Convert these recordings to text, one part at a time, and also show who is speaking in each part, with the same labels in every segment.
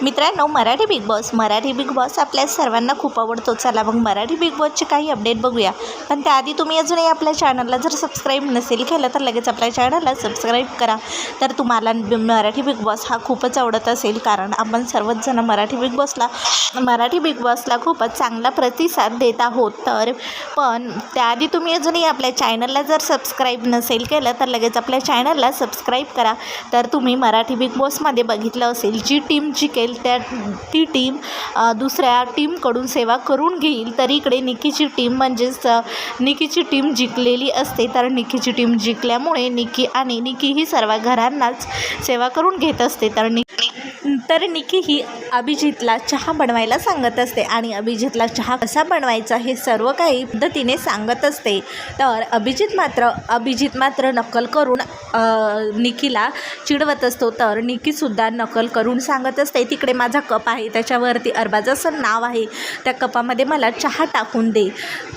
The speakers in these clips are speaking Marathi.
Speaker 1: मित्रांनो Marathi Bigg Boss Marathi Bigg Boss आपल्या सर्वांना खूप आवडतो. चला मग मराठी बिग बॉसचे काही अपडेट बघूया. पण त्याआधी तुम्ही अजूनही आपल्या चॅनलला जर सबस्क्राईब नसेल केलं तर लगेच आपल्या चॅनलला सबस्क्राईब करा. तर तुम्हाला मराठी बिग बॉस हा खूपच आवडत असेल कारण आपण सर्वच जण मराठी बिग बॉसला मराठी बिग बॉसला खूपच चांगला प्रतिसाद देत आहोत. तर पण त्याआधी तुम्ही अजूनही आपल्या चॅनलला जर सबस्क्राईब नसेल केलं तर लगेच आपल्या चॅनलला सबस्क्राईब करा. तर तुम्ही मराठी बिग बॉसमध्ये बघितलं असेल जी टीम असेल त्या ती टीम दुसऱ्या टीमकडून सेवा करून घेईल. तर इकडे निकीची टीम म्हणजेच निकीची टीम जिंकलेली असते. तर निकीची टीम जिंकल्यामुळे निकी आणि निकी ही सर्व घरांनाच सेवा करून घेत असते. तर निक तर निकी ही अभिजितला चहा बनवायला सांगत असते आणि अभिजितला चहा कसा बनवायचा हे सर्व काही पद्धतीने सांगत असते. तर अभिजित मात्र अभिजित मात्र नक्कल करून निकीला चिडवत असतो. तर निकीसुद्धा नकल करून सांगत असते तिकडे माझा कप आहे त्याच्यावरती अरबाजाचं नाव आहे त्या कपामध्ये मला चहा टाकून दे.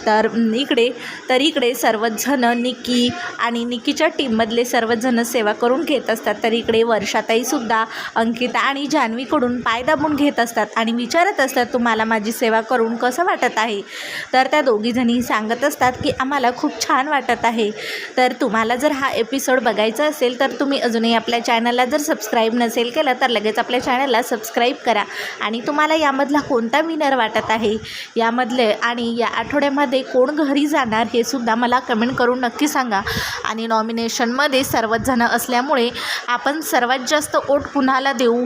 Speaker 1: तर इकडे तर इकडे सर्वजण निकी आणि निकीच्या टीममधले सर्वजण सेवा करून घेत असतात. तर इकडे वर्षाताईसुद्धा अंकिता आणि जान्हवीकडून पाय दाबून घेत असतात आणि विचारत असतात तुम्हाला माझी सेवा करून कसं वाटत आहे? तर त्या दोघीजणी सांगत असतात की आम्हाला खूप छान वाटत आहे. तर तुम्हाला जर हा एपिसोड बघायचा असेल तर तुम्ही अजूनही आपल्या चॅनलला जर सबस्क्राईब नसेल केलं तर लगेच आपल्या चॅनलला सबस्क्राईब करा. आणि तुम्हाला यामधला कोणता विनर वाटत आहे? यामधले आणि या आठवड्यामध्ये कोण घरी जाणार हे सुद्धा मला कमेंट करून नक्की सांगा. आणि नॉमिनेशनमध्ये सर्वच जणं असल्यामुळे आपण सर्वात जास्त ओट कुणाला देऊ